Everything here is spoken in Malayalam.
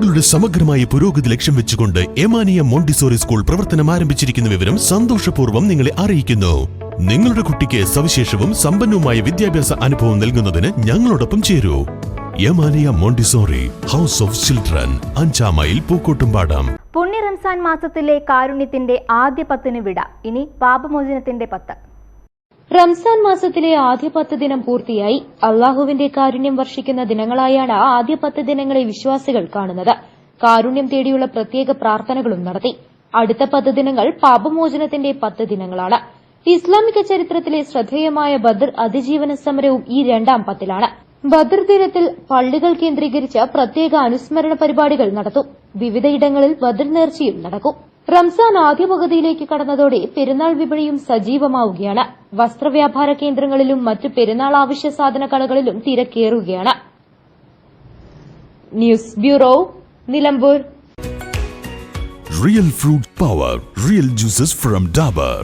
കുട്ടികളുടെ സമഗ്രമായ പുരോഗതി ലക്ഷ്യം വെച്ചുകൊണ്ട് എമാനിയ മോണ്ടിസോറി സ്കൂൾ പ്രവർത്തനം ആരംഭിച്ചിരിക്കുന്ന വിവരം സന്തോഷപൂർവം നിങ്ങളെ അറിയിക്കുന്നു. നിങ്ങളുടെ കുട്ടിക്ക് സവിശേഷവും സമ്പന്നവുമായ വിദ്യാഭ്യാസ അനുഭവം നൽകുന്നതിന് ഞങ്ങളോടൊപ്പം ചേരൂ. Yamaniya Montessori house of children അഞ്ചാം മൈൽ പൂക്കോട്ടുംപാടം. പുണ്യ റംസാൻ മാസത്തിലെ കാരുണ്യത്തിന്റെ ആദ്യ പത്തിന് വിട. ഇനി പാപമോചനത്തിന്റെ പത്ത്. റംസാൻ മാസത്തിലെ ആദ്യ പത്ത് ദിനം പൂർത്തിയായി. അള്ളാഹുവിന്റെ കാരുണ്യം വർഷിക്കുന്ന ദിനങ്ങളായാണ് ആദ്യ പത്ത് ദിനങ്ങളെ വിശ്വാസികൾ കാണുന്നത്. കാരുണ്യം തേടിയുള്ള പ്രത്യേക പ്രാർത്ഥനകളും നടത്തി. അടുത്ത പത്ത് ദിനങ്ങൾ പാപമോചനത്തിന്റെ പത്ത് ദിനങ്ങളാണ്. ഇസ്ലാമിക ചരിത്രത്തിലെ ശ്രദ്ധേയമായ ബദർ അതിജീവന സമരവും ഈ രണ്ടാം പത്തിലാണ്. ബദർ ദിനത്തിൽ പള്ളികൾ കേന്ദ്രീകരിച്ച് പ്രത്യേക അനുസ്മരണ പരിപാടികൾ നടത്തും. വിവിധയിടങ്ങളിൽ ബദർ നേർച്ചയും നടക്കും. റംസാൻ ആദ്യ പകുതിയിലേക്ക് കടന്നതോടെ പെരുന്നാൾ വിപണിയും സജീവമാവുകയാണ്. വസ്ത്രവ്യാപാര കേന്ദ്രങ്ങളിലും മറ്റ് പെരുന്നാൾ ആവശ്യ സാധന കടകളിലും തിരക്കേറുകയാണ് news bureau Nilambur. Real fruit power real juices from Dabur